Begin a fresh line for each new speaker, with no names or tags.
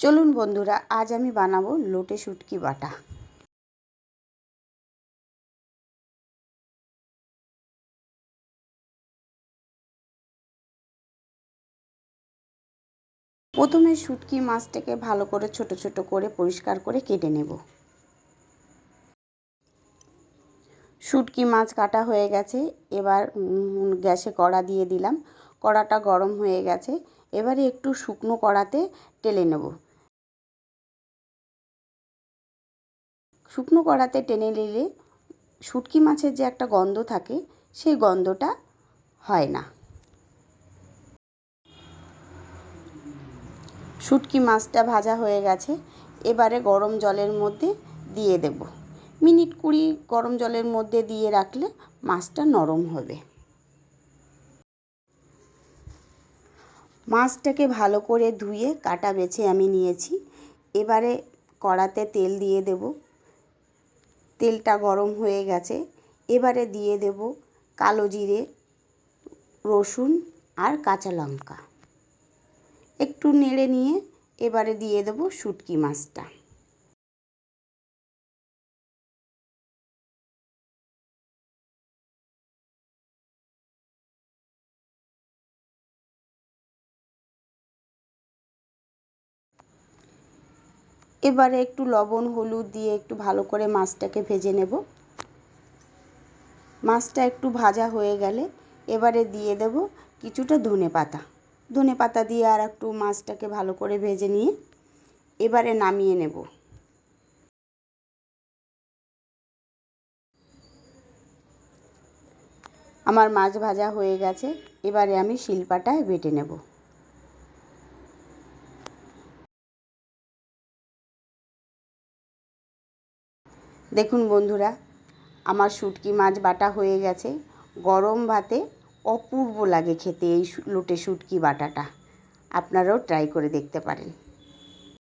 চলুন বন্ধুরা, আজ আমি বানাবো লোটে শুটকি বাটা। প্রথমে শুটকি মাছটাকে ভালো করে ছোট ছোট করে পরিষ্কার করে কেটে নেব। শুটকি মাছ কাটা হয়ে গেছে, এবার গ্যাসে কড়া দিয়ে দিলাম। কড়াটা গরম হয়ে গেছে, এবারে একটু শুকনো কড়াতে টেলে নেব। শুকনো কড়াতে টেনে নিলে শুটকি মাছের যে একটা গন্ধ থাকে, সেই গন্ধটা হয় না। শুটকি মাছটা ভাজা হয়ে গেছে, এবারে গরম জলের মধ্যে দিয়ে দেব। মিনিট কুড়ি গরম জলের মধ্যে দিয়ে রাখলে মাছটা নরম হবে। মাছটাকে ভালো করে ধুয়ে কাটা বেছে আমি নিয়েছি। এবারে কড়াতে তেল দিয়ে দেব। তেলটা গরম হয়ে গেছে। এবারে দিয়ে দেব কালো জিরে, রসুন আর কাঁচা লঙ্কা। একটু নেড়ে নিয়ে এবারে দিয়ে দেব শুটকি মাছটা। এবারে একটু লবণ, হলুদ দিয়ে একটু ভালো করে মাছটাকে ভেজে নেব। মাছটা একটু ভাজা হয়ে গেলে এবারে দিয়ে দেব কিছুটা ধনে পাতা। ধনে পাতা দিয়ে আর একটু মাছটাকে ভালো করে ভেজে নিয়ে এবারে নামিয়ে নেব। আমার মাছ ভাজা হয়ে গেছে, এবারে আমি শিলপাটায় বেটে নেব। দেখুন বন্ধুরা, আমার শুটকি মাছ বাটা হয়ে গেছে। গরম ভাতে অপূর্ব লাগে খেতে এই লোটে শুটকি বাটাটা। আপনারাও ট্রাই করে দেখতে পারেন।